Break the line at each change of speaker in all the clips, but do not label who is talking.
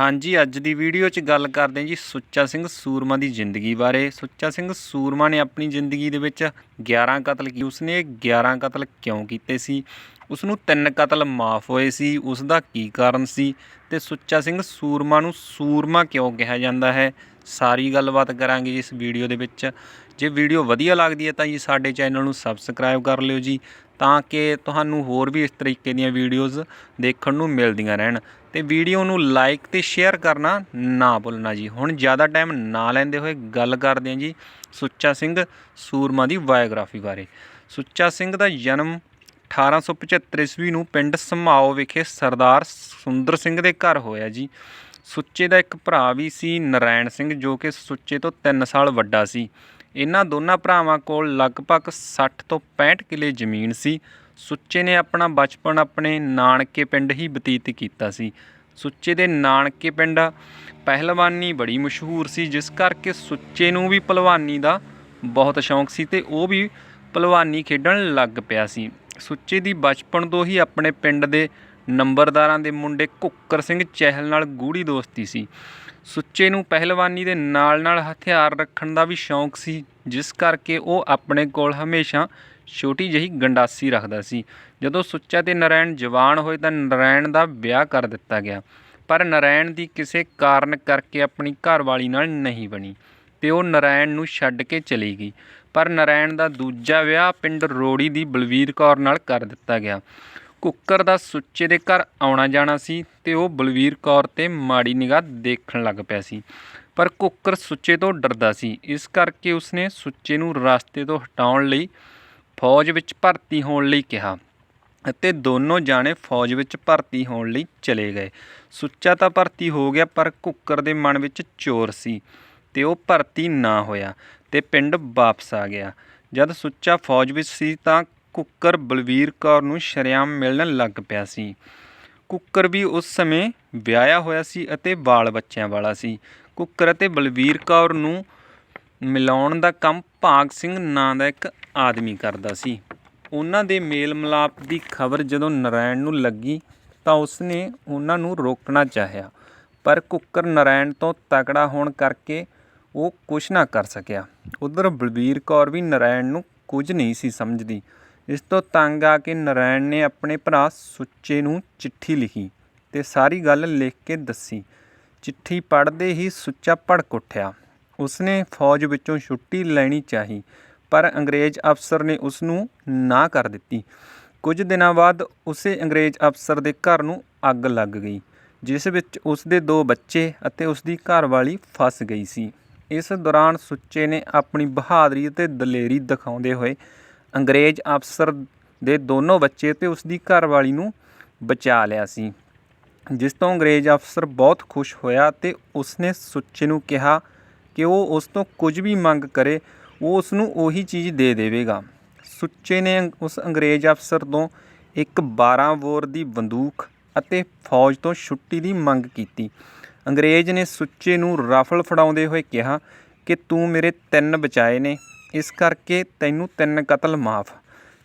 ਹਾਂਜੀ, ਅੱਜ ਦੀ ਵੀਡੀਓ 'ਚ ਗੱਲ ਕਰਦੇ ਹਾਂ ਜੀ ਸੁੱਚਾ ਸਿੰਘ ਸੂਰਮਾ ਦੀ ਜ਼ਿੰਦਗੀ ਬਾਰੇ। ਸੁੱਚਾ ਸਿੰਘ ਸੂਰਮਾ ਨੇ ਆਪਣੀ ਜ਼ਿੰਦਗੀ ਦੇ ਵਿੱਚ 11 ਕਤਲ ਕੀ ਉਸਨੇ ਇਹ 11 ਕਤਲ ਕਿਉਂ ਕੀਤੇ ਸੀ? ਉਸ ਨੂੰ ਤਿੰਨ ਕਤਲ ਮਾਫ ਹੋਏ ਸੀ। ਉਸ ਦਾ ਕੀ ਕਾਰਨ ਸੀ? ਤੇ ਸੁੱਚਾ ਸਿੰਘ ਸੂਰਮਾ ਨੂੰ ਸੂਰਮਾ ਕਿਉਂ ਕਿਹਾ ਜਾਂਦਾ ਹੈ? ਸਾਰੀ ਗੱਲਬਾਤ ਕਰਾਂਗੇ ਇਸ ਵੀਡੀਓ ਦੇ ਵਿੱਚ। ਜੇ ਵੀਡੀਓ ਵਧੀਆ ਲੱਗਦੀ ਹੈ ਤਾਂ ਜੀ ਸਾਡੇ ਚੈਨਲ ਨੂੰ ਸਬਸਕ੍ਰਾਈਬ ਕਰ ਲਿਓ ਜੀ, ਤਾਂ ਕਿ ਤੁਹਾਨੂੰ ਹੋਰ ਵੀ ਇਸ ਤਰੀਕੇ ਦੀਆਂ ਵੀਡੀਓਜ਼ ਦੇਖਣ ਨੂੰ ਮਿਲਦੀਆਂ ਰਹਿਣ। ਤੇ ਵੀਡੀਓ ਨੂੰ ਲਾਈਕ ਤੇ ਸ਼ੇਅਰ ਕਰਨਾ ਨਾ ਭੁੱਲਣਾ ਜੀ। ਹੁਣ ਜ਼ਿਆਦਾ ਟਾਈਮ ਨਾ ਲੈਂਦੇ ਹੋਏ ਗੱਲ ਕਰਦੇ ਹਾਂ ਜੀ ਸੁੱਚਾ ਸਿੰਘ ਸੂਰਮਾ ਦੀ ਬਾਇਓਗ੍ਰਾਫੀ ਬਾਰੇ। ਸੁੱਚਾ ਸਿੰਘ ਦਾ ਜਨਮ 1875 ਈਸਵੀ ਨੂੰ ਪਿੰਡ ਸਮਾਓ ਵਿਖੇ ਸਰਦਾਰ ਸੁੰਦਰ ਸਿੰਘ ਦੇ ਘਰ ਹੋਇਆ ਜੀ। ਸੁੱਚੇ ਦਾ ਇੱਕ ਭਰਾ ਵੀ ਸੀ ਨਰਾਇਣ ਸਿੰਘ, ਜੋ ਕਿ ਸੁੱਚੇ ਤੋਂ 3 ਸਾਲ ਵੱਡਾ ਸੀ। ਇਹਨਾਂ ਦੋਨਾਂ ਭਰਾਵਾਂ ਕੋਲ ਲਗਭਗ ਸੱਠ ਤੋਂ 65 ਕਿੱਲੇ ਜ਼ਮੀਨ ਸੀ। ਸੁੱਚੇ ਨੇ ਆਪਣਾ ਬਚਪਨ ਆਪਣੇ ਨਾਨਕੇ ਪਿੰਡ ਹੀ ਬਤੀਤ ਕੀਤਾ ਸੀ। ਸੁੱਚੇ ਦੇ ਨਾਨਕੇ ਪਿੰਡ ਪਹਿਲਵਾਨੀ ਬੜੀ ਮਸ਼ਹੂਰ ਸੀ, ਜਿਸ ਕਰਕੇ ਸੁੱਚੇ ਨੂੰ ਵੀ ਪਹਿਲਵਾਨੀ ਦਾ ਬਹੁਤ ਸ਼ੌਂਕ ਸੀ ਤੇ ਉਹ ਵੀ ਪਹਿਲਵਾਨੀ ਖੇਡਣ ਲੱਗ ਪਿਆ ਸੀ। ਸੁੱਚੇ ਦੀ ਬਚਪਨ ਤੋਂ ਹੀ ਆਪਣੇ ਪਿੰਡ ਦੇ ਨੰਬਰਦਾਰਾਂ ਦੇ ਮੁੰਡੇ ਕੁੱਕਰ ਸਿੰਘ ਚਹਿਲ ਨਾਲ ਗੂੜੀ ਦੋਸਤੀ ਸੀ। ਸੁੱਚੇ ਨੂੰ ਪਹਿਲਵਾਨੀ ਦੇ ਨਾਲ-ਨਾਲ ਹਥਿਆਰ ਰੱਖਣ ਦਾ ਵੀ ਸ਼ੌਂਕ ਸੀ, ਜਿਸ ਕਰਕੇ ਉਹ ਆਪਣੇ ਕੋਲ ਹਮੇਸ਼ਾ ਛੋਟੀ ਜਿਹੀ ਗੰਡਾਸੀ ਰੱਖਦਾ ਸੀ। ਜਦੋਂ ਸੁੱਚਾ ਤੇ ਨਰਾਇਣ ਜਵਾਨ ਹੋਏ ਤਾਂ ਨਰਾਇਣ ਦਾ ਵਿਆਹ ਕਰ ਦਿੱਤਾ ਗਿਆ, ਪਰ ਨਰਾਇਣ ਦੀ ਕਿਸੇ ਕਾਰਨ ਕਰਕੇ ਆਪਣੀ ਘਰਵਾਲੀ ਨਾਲ ਨਹੀਂ ਬਣੀ। ਤੇ ਉਹ ਨਰਾਇਣ ਨੂੰ ਛੱਡ ਕੇ ਚਲੀ ਗਈ, ਪਰ ਨਰਾਇਣ ਦਾ ਦੂਜਾ ਵਿਆਹ ਪਿੰਡ ਰੋੜੀ ਦੀ ਬਲਵੀਰ ਕੌਰ ਨਾਲ ਕਰ ਦਿੱਤਾ ਗਿਆ। ਕੁੱਕਰ ਦਾ ਸੁੱਚੇ ਦੇ ਘਰ ਆਉਣਾ ਜਾਣਾ ਸੀ ਅਤੇ ਉਹ ਬਲਵੀਰ ਕੌਰ ਤੇ ਮਾੜੀ ਨਿਗਾਹ ਦੇਖਣ ਲੱਗ ਪਿਆ ਸੀ। ਪਰ ਕੁੱਕਰ ਸੁੱਚੇ ਤੋਂ ਡਰਦਾ ਸੀ। ਇਸ ਕਰਕੇ ਉਸਨੇ ਸੁੱਚੇ ਨੂੰ ਰਸਤੇ ਤੋਂ ਹਟਾਉਣ ਲਈ ਫੌਜ ਵਿੱਚ ਭਰਤੀ ਹੋਣ ਲਈ ਕਿਹਾ ਅਤੇ ਦੋਨੋਂ ਜਾਣੇ ਫੌਜ ਵਿੱਚ ਭਰਤੀ ਹੋਣ ਲਈ ਚਲੇ ਗਏ। ਸੁੱਚਾ ਤਾਂ ਭਰਤੀ ਹੋ ਗਿਆ ਪਰ ਕੁੱਕਰ ਦੇ ਮਨ ਵਿੱਚ ਚੋਰ ਸੀ ਤੇ ਉਹ ਭਰਤੀ ਨਾ ਹੋਇਆ ਤੇ ਪਿੰਡ ਵਾਪਸ ਆ ਗਿਆ। ਜਦ ਸੁੱਚਾ ਫੌਜ ਵਿੱਚ ਸੀ ਤਾਂ ਕੁੱਕਰ ਬਲਵੀਰ ਕੌਰ ਨੂੰ ਸ਼ਰੇਆਮ ਮਿਲਣ ਲੱਗ ਪਿਆ ਸੀ। ਕੁੱਕਰ ਵੀ ਉਸ ਸਮੇਂ ਵਿਆਹਿਆ ਹੋਇਆ ਸੀ ਅਤੇ ਬਾਲ ਬੱਚਿਆਂ ਵਾਲਾ ਸੀ। ਕੁੱਕਰ ਅਤੇ ਬਲਵੀਰ ਕੌਰ ਨੂੰ ਮਿਲਾਉਣ ਦਾ ਕੰਮ ਭਾਗ ਸਿੰਘ ਨਾਂ ਦਾ ਇੱਕ ਆਦਮੀ ਕਰਦਾ ਸੀ। ਉਹਨਾਂ ਦੇ ਮੇਲ ਮਿਲਾਪ ਦੀ ਖਬਰ ਜਦੋਂ ਨਰਾਇਣ ਨੂੰ ਲੱਗੀ ਤਾਂ ਉਸਨੇ ਉਹਨਾਂ ਨੂੰ ਰੋਕਣਾ ਚਾਹਿਆ, ਪਰ ਕੁੱਕਰ ਨਰਾਇਣ ਤੋਂ ਤਕੜਾ ਹੋਣ ਕਰਕੇ ਉਹ ਕੁਝ ਨਾ ਕਰ ਸਕਿਆ। ਉਧਰ ਬਲਬੀਰ ਕੌਰ ਵੀ ਨਰਾਇਣ ਨੂੰ ਕੁਝ ਨਹੀਂ ਸੀ ਸਮਝਦੀ। ਇਸ ਤੋਂ ਤੰਗ ਆ ਕੇ ਨਰਾਇਣ ਨੇ ਆਪਣੇ ਭਰਾ ਸੁੱਚੇ ਨੂੰ ਚਿੱਠੀ ਲਿਖੀ ਤੇ ਸਾਰੀ ਗੱਲ ਲਿਖ ਕੇ ਦੱਸੀ। ਚਿੱਠੀ ਪੜ੍ਹਦੇ ਹੀ ਸੁੱਚਾ ਭੜਕ ਉੱਠਿਆ। ਉਸਨੇ ਫੌਜ ਵਿੱਚੋਂ ਛੁੱਟੀ ਲੈਣੀ ਚਾਹੀ, ਪਰ ਅੰਗਰੇਜ਼ ਅਫਸਰ ਨੇ ਉਸ ਨੂੰ ਨਾ ਕਰ ਦਿੱਤੀ। ਕੁਝ ਦਿਨਾਂ ਬਾਅਦ ਉਸੇ ਅੰਗਰੇਜ਼ ਅਫਸਰ ਦੇ ਘਰ ਨੂੰ ਅੱਗ ਲੱਗ ਗਈ, ਜਿਸ ਵਿੱਚ ਉਸ ਦੇ ਦੋ ਬੱਚੇ ਅਤੇ ਉਸ ਦੀ ਘਰਵਾਲੀ ਫਸ ਗਈ ਸੀ। ਇਸ ਦੌਰਾਨ ਸੁੱਚੇ ਨੇ ਆਪਣੀ ਬਹਾਦਰੀ ਅਤੇ ਦਲੇਰੀ ਦਿਖਾਉਂਦੇ ਹੋਏ ਅੰਗਰੇਜ਼ ਅਫਸਰ ਦੇ ਦੋਨੋਂ ਬੱਚੇ ਅਤੇ ਉਸ ਦੀ ਘਰਵਾਲੀ ਨੂੰ ਬਚਾ ਲਿਆ ਸੀ। ਜਿਸ ਤੋਂ ਅੰਗਰੇਜ਼ ਅਫਸਰ ਬਹੁਤ ਖੁਸ਼ ਹੋਇਆ ਅਤੇ ਉਸਨੇ ਸੁੱਚੇ ਨੂੰ ਕਿਹਾ ਕਿ ਉਹ ਉਸ ਤੋਂ ਕੁਝ ਵੀ ਮੰਗ ਕਰੇ, ਉਹ ਉਸ ਨੂੰ ਉਹੀ ਚੀਜ਼ ਦੇ ਦੇਵੇਗਾ। ਸੁੱਚੇ ਨੇ ਅੰਗ- ਉਸ ਅੰਗਰੇਜ਼ ਅਫਸਰ ਤੋਂ ਇੱਕ 12 ਬੋਰ ਦੀ ਬੰਦੂਕ ਅਤੇ ਫੌਜ ਤੋਂ ਛੁੱਟੀ ਦੀ ਮੰਗ ਕੀਤੀ। ਅੰਗਰੇਜ਼ ਨੇ ਸੁੱਚੇ ਨੂੰ ਰਾਫਲ ਫੜਾਉਂਦੇ ਹੋਏ ਕਿਹਾ ਕਿ ਤੂੰ ਮੇਰੇ ਤਿੰਨ ਬਚਾਏ ਨੇ ਇਸ ਕਰਕੇ ਤੈਨੂੰ ਤਿੰਨ ਕਤਲ ਮਾਫ।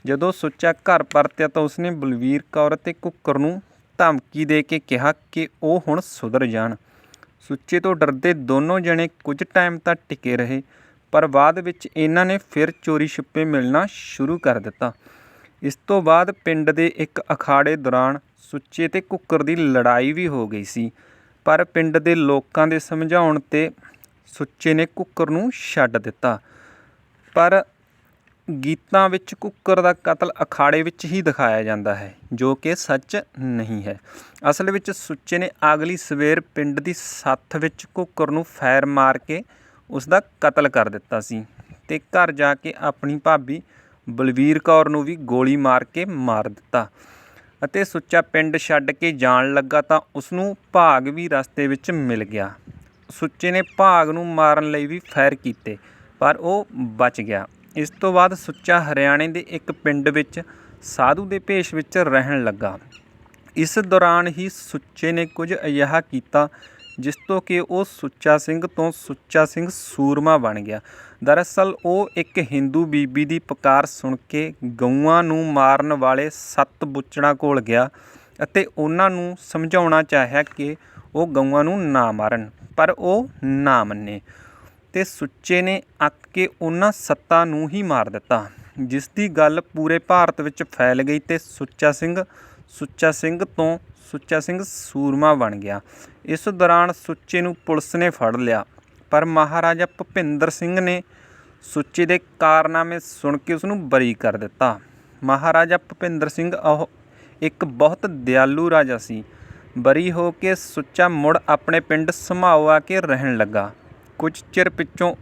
ਜਦੋਂ ਸੁੱਚਾ ਘਰ ਪਰਤਿਆ ਤਾਂ ਉਸਨੇ ਬਲਵੀਰ ਕੌਰ ਅਤੇ ਕੁੱਕਰ ਨੂੰ ਧਮਕੀ ਦੇ ਕੇ ਕਿਹਾ ਕਿ ਉਹ ਹੁਣ ਸੁਧਰ ਜਾਣ। ਸੁੱਚੇ ਤੋਂ ਡਰਦੇ ਦੋਨੋਂ ਜਣੇ ਕੁਝ ਟਾਈਮ ਤੱਕ ਟਿਕੇ ਰਹੇ, ਪਰ ਬਾਅਦ ਵਿੱਚ ਇਹਨਾਂ ਨੇ ਫਿਰ ਚੋਰੀ ਛੁਪੇ ਮਿਲਣਾ ਸ਼ੁਰੂ ਕਰ ਦਿੱਤਾ। ਇਸ ਤੋਂ ਬਾਅਦ ਪਿੰਡ ਦੇ ਇੱਕ ਅਖਾੜੇ ਦੌਰਾਨ ਸੁੱਚੇ ਤੇ ਕੁੱਕਰ ਦੀ ਲੜਾਈ ਵੀ ਹੋ ਗਈ ਸੀ, ਪਰ ਪਿੰਡ ਦੇ ਲੋਕਾਂ ਦੇ ਸਮਝਾਉਣ ਤੇ ਸੁੱਚੇ ਨੇ ਕੁੱਕਰ ਨੂੰ ਛੱਡ ਦਿੱਤਾ। ਪਰ ਗੀਤਾਂ ਵਿੱਚ ਕੁੱਕਰ ਦਾ ਕਤਲ ਅਖਾੜੇ ਵਿੱਚ ਹੀ ਦਿਖਾਇਆ ਜਾਂਦਾ ਹੈ, ਜੋ ਕਿ ਸੱਚ ਨਹੀਂ ਹੈ। ਅਸਲ ਵਿੱਚ ਸੁੱਚੇ ਨੇ ਅਗਲੀ ਸਵੇਰ ਪਿੰਡ ਦੀ ਸੱਥ ਵਿੱਚ ਕੁੱਕਰ ਨੂੰ ਫਾਇਰ ਮਾਰ ਕੇ ਉਸ ਦਾ ਕਤਲ ਕਰ ਦਿੱਤਾ ਸੀ ਤੇ ਘਰ ਜਾ ਕੇ ਆਪਣੀ ਭਾਬੀ ਬਲਵੀਰ ਕੌਰ ਨੂੰ ਵੀ ਗੋਲੀ ਮਾਰ ਕੇ ਮਾਰ ਦਿੱਤਾ ਅਤੇ ਸੁੱਚਾ ਪਿੰਡ ਛੱਡ ਕੇ ਜਾਣ ਲੱਗਾ ਤਾਂ ਉਸ ਨੂੰ ਭਾਗ ਵੀ ਰਸਤੇ ਵਿੱਚ ਮਿਲ ਗਿਆ। ਸੁੱਚੇ ਨੇ ਭਾਗ ਨੂੰ ਮਾਰਨ ਲਈ ਵੀ ਫਾਇਰ ਕੀਤੇ ਪਰ ਉਹ ਬਚ ਗਿਆ। ਇਸ ਤੋਂ ਬਾਅਦ ਸੁੱਚਾ ਹਰਿਆਣੇ ਦੇ ਇੱਕ ਪਿੰਡ ਵਿੱਚ ਸਾਧੂ ਦੇ ਭੇਸ਼ ਵਿੱਚ ਰਹਿਣ ਲੱਗਾ। ਇਸ ਦੌਰਾਨ ਹੀ ਸੁੱਚੇ ਨੇ ਕੁਝ ਅਜਿਹਾ ਕੀਤਾ, ਜਿਸ ਤੋਂ ਕਿ ਉਹ ਸੁੱਚਾ ਸਿੰਘ ਤੋਂ ਸੁੱਚਾ ਸਿੰਘ ਸੂਰਮਾ ਬਣ ਗਿਆ। ਦਰਅਸਲ ਉਹ ਇੱਕ ਹਿੰਦੂ ਬੀਬੀ ਦੀ ਪੁਕਾਰ ਸੁਣ ਕੇ ਗਊਆਂ ਨੂੰ ਮਾਰਨ ਵਾਲੇ ਸੱਤ ਬੁੱਚੜਾਂ ਕੋਲ ਗਿਆ ਅਤੇ ਉਹਨਾਂ ਨੂੰ ਸਮਝਾਉਣਾ ਚਾਹਿਆ ਕਿ ਉਹ ਗਊਆਂ ਨੂੰ ਨਾ ਮਾਰਨ, ਪਰ ਉਹ ਨਾ ਮੰਨੇ। ਤੇ ਸੁੱਚੇ ਨੇ ਅੱਕ ਕੇ ਉਹਨਾਂ ਸੱਤਾ ਨੂੰ ਹੀ ਮਾਰ ਦਿੱਤਾ। ਜਿਸ ਦੀ ਗੱਲ ਪੂਰੇ ਭਾਰਤ ਵਿੱਚ ਫੈਲ ਗਈ ਤੇ ਸੁੱਚਾ ਸਿੰਘ ਸੁੱਚਾ ਸਿੰਘ ਤੋਂ ਸੁੱਚਾ ਸਿੰਘ ਸੂਰਮਾ ਬਣ ਗਿਆ। ਇਸ ਦੌਰਾਨ ਸੁੱਚੇ ਨੂੰ ਪੁਲਿਸ ਨੇ ਫੜ ਲਿਆ। ਪਰ ਮਹਾਰਾਜਾ ਭੁਪਿੰਦਰ ਸਿੰਘ ਨੇ ਸੁੱਚੇ ਦੇ ਕਾਰਨਾਮੇ ਸੁਣ ਕੇ ਉਸ ਨੂੰ ਬਰੀ ਕਰ ਦਿੱਤਾ। ਮਹਾਰਾਜਾ ਭੁਪਿੰਦਰ ਸਿੰਘ ਉਹ ਇੱਕ ਬਹੁਤ ਦਿਆਲੂ ਰਾਜਾ ਸੀ। ਬਰੀ ਹੋ ਕੇ ਸੁੱਚਾ ਮੁੜ ਆਪਣੇ ਪਿੰਡ ਸਮਾਓ ਆ ਕੇ ਰਹਿਣ ਲੱਗਾ। ਕੁਝ ਚਿਰ ਪਿੱਛੋਂ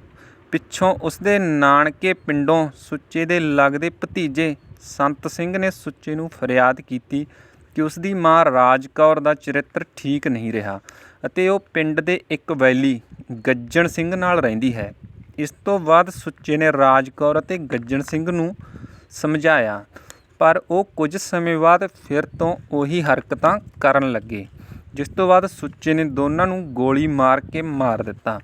ਪਿੱਛੋਂ ਉਸਦੇ ਨਾਨਕੇ ਪਿੰਡੋਂ ਸੁੱਚੇ ਦੇ ਲੱਗਦੇ ਭਤੀਜੇ ਸੰਤ ਸਿੰਘ ਨੇ ਸੁੱਚੇ ਨੂੰ ਫਰਿਆਦ ਕੀਤੀ ਕਿ ਉਸਦੀ ਮਾਂ ਰਾਜ ਕੌਰ ਦਾ ਚਰਿੱਤਰ ਠੀਕ ਨਹੀਂ ਰਿਹਾ ਅਤੇ ਉਹ ਪਿੰਡ ਦੇ ਇੱਕ ਵੈਲੀ ਗੱਜਣ ਸਿੰਘ ਨਾਲ ਰਹਿੰਦੀ ਹੈ। ਇਸ ਤੋਂ ਬਾਅਦ ਸੁੱਚੇ ਨੇ ਰਾਜ ਕੌਰ ਅਤੇ ਗੱਜਣ ਸਿੰਘ ਨੂੰ ਸਮਝਾਇਆ, ਪਰ ਉਹ ਕੁਝ ਸਮੇਂ ਬਾਅਦ ਫਿਰ ਤੋਂ ਉਹੀ ਹਰਕਤਾਂ ਕਰਨ ਲੱਗੇ, ਜਿਸ ਤੋਂ ਬਾਅਦ ਸੁੱਚੇ ਨੇ ਦੋਨਾਂ ਨੂੰ ਗੋਲੀ ਮਾਰ ਕੇ ਮਾਰ ਦਿੱਤਾ।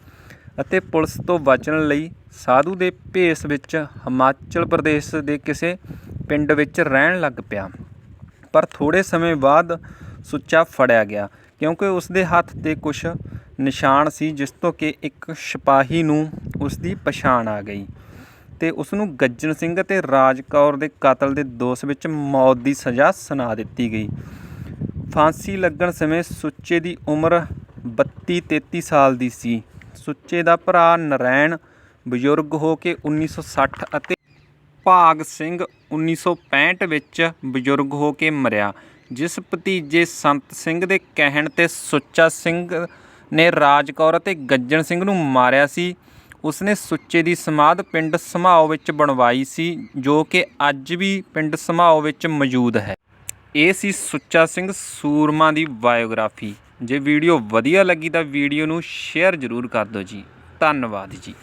ਅਤੇ ਪੁਲਿਸ ਤੋਂ ਬਚਣ ਲਈ ਸਾਧੂ ਦੇ ਭੇਸ ਵਿੱਚ ਹਿਮਾਚਲ ਪ੍ਰਦੇਸ਼ ਦੇ ਕਿਸੇ ਪਿੰਡ ਵਿੱਚ ਰਹਿਣ ਲੱਗ ਪਿਆ। ਪਰ ਥੋੜੇ ਸਮੇਂ ਬਾਅਦ ਸੁੱਚਾ ਫੜਿਆ ਗਿਆ, ਕਿਉਂਕਿ ਉਸ ਦੇ ਹੱਥ ਤੇ ਕੁਝ ਨਿਸ਼ਾਨ ਸੀ, ਜਿਸ ਤੋਂ ਕਿ ਇੱਕ ਸਿਪਾਹੀ ਨੂੰ ਉਸ ਦੀ ਪਛਾਣ ਆ ਗਈ ਤੇ ਉਸ ਨੂੰ ਗੱਜਣ ਸਿੰਘ ਅਤੇ ਰਾਜ ਕੌਰ ਦੇ ਕਤਲ ਦੇ ਦੋਸ਼ ਵਿੱਚ ਮੌਤ ਦੀ ਸਜ਼ਾ ਸੁਣਾ ਦਿੱਤੀ ਗਈ। ਫਾਂਸੀ ਲੱਗਣ ਸਮੇਂ ਸੁੱਚੇ ਦੀ ਉਮਰ 32 33 ਸਾਲ ਦੀ ਸੀ। ਸੁੱਚੇ ਦਾ ਭਰਾ ਨਰੈਣ, ਬਜ਼ੁਰਗ ਹੋ ਕੇ 1960 ਅਤੇ ਭਾਗ ਸਿੰਘ 1965 ਵਿੱਚ ਬਜ਼ੁਰਗ ਹੋ ਕੇ ਮਰਿਆ, ਜਿਸ ਭਤੀਜੇ ਸੰਤ ਸਿੰਘ ਦੇ ਕਹਿਣ ਤੇ ਸੁੱਚਾ ਸਿੰਘ ਨੇ ਰਾਜ ਕੌਰ ਅਤੇ ਗੱਜਣ ਸਿੰਘ ਨੂੰ ਮਾਰਿਆ ਸੀ। ਉਸਨੇ ਸੁੱਚੇ ਦੀ ਸਮਾਧ ਪਿੰਡ ਸਮਾਓ ਵਿੱਚ ਬਣਵਾਈ ਸੀ, ਜੋ ਕਿ ਅੱਜ ਵੀ ਪਿੰਡ ਸਮਾਓ ਵਿੱਚ ਮੌਜੂਦ ਹੈ। ਇਹ ਸੀ ਸੁੱਚਾ ਸਿੰਘ ਸੂਰਮਾ ਦੀ ਬਾਇਓਗ੍ਰਾਫੀ। ਜੇ ਵੀਡੀਓ ਵਧੀਆ ਲੱਗੀ ਤਾਂ ਵੀਡੀਓ ਨੂੰ ਸ਼ੇਅਰ ਜ਼ਰੂਰ ਕਰ ਦਿਓ ਜੀ। ਧੰਨਵਾਦ ਜੀ।